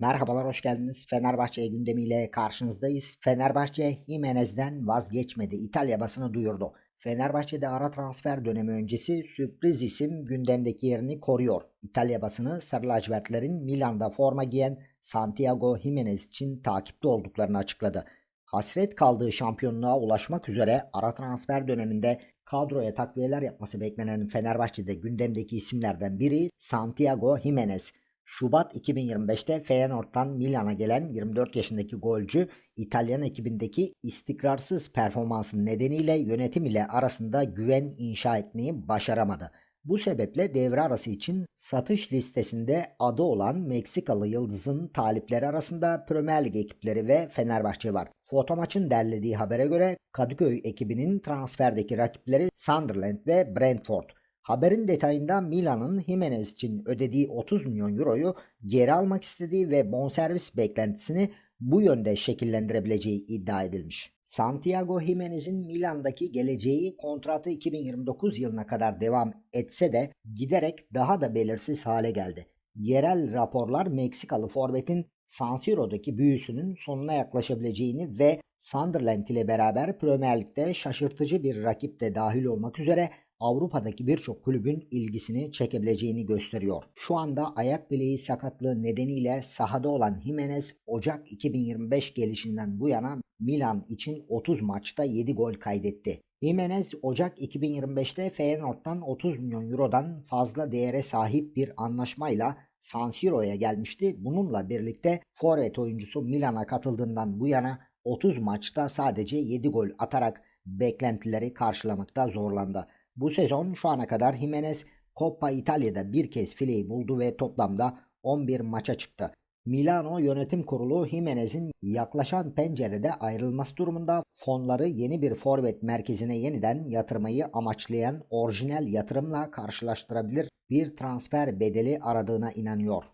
Merhabalar, hoş geldiniz. Fenerbahçe gündemiyle karşınızdayız. Fenerbahçe Jimenez'den vazgeçmedi. İtalya basını duyurdu. Fenerbahçe'de ara transfer dönemi öncesi sürpriz isim gündemdeki yerini koruyor. İtalya basını Sarı lacivertlerin Milan'da forma giyen Santiago Jimenez için takipte olduklarını açıkladı. Hasret kaldığı şampiyonluğa ulaşmak üzere ara transfer döneminde kadroya takviyeler yapması beklenen Fenerbahçe'de gündemdeki isimlerden biri Santiago Jimenez. Şubat 2025'te Feyenoord'dan Milan'a gelen 24 yaşındaki golcü İtalyan ekibindeki istikrarsız performansı nedeniyle yönetim ile arasında güven inşa etmeyi başaramadı. Bu sebeple devre arası için satış listesinde adı olan Meksikalı Yıldız'ın talipleri arasında Premier Lig ekipleri ve Fenerbahçe var. Fotomaç'ın derlediği habere göre Kadıköy ekibinin transferdeki rakipleri Sunderland ve Brentford. Haberin detayında Milan'ın Jimenez için ödediği 30 milyon euroyu geri almak istediği ve bonservis beklentisini bu yönde şekillendirebileceği iddia edilmiş. Santiago Jimenez'in Milan'daki geleceği kontratı 2029 yılına kadar devam etse de giderek daha da belirsiz hale geldi. Yerel raporlar Meksikalı forvetin San Siro'daki büyüsünün sonuna yaklaşabileceğini ve Sunderland ile beraber Premier Lig'de şaşırtıcı bir rakip de dahil olmak üzere Avrupa'daki birçok kulübün ilgisini çekebileceğini gösteriyor. Şu anda ayak bileği sakatlığı nedeniyle sahada olan Jimenez Ocak 2025 gelişinden bu yana Milan için 30 maçta 7 gol kaydetti. Jimenez Ocak 2025'te Feyenoord'dan 30 milyon eurodan fazla değere sahip bir anlaşmayla San Siro'ya gelmişti. Bununla birlikte forvet oyuncusu Milan'a katıldığından bu yana 30 maçta sadece 7 gol atarak beklentileri karşılamakta zorlandı. Bu sezon şu ana kadar Jimenez Coppa İtalya'da bir kez fileyi buldu ve toplamda 11 maça çıktı. Milano Yönetim Kurulu Jimenez'in yaklaşan pencerede ayrılması durumunda fonları yeni bir forvet merkezine yeniden yatırmayı amaçlayan orijinal yatırımla karşılaştırabilir bir transfer bedeli aradığına inanıyor.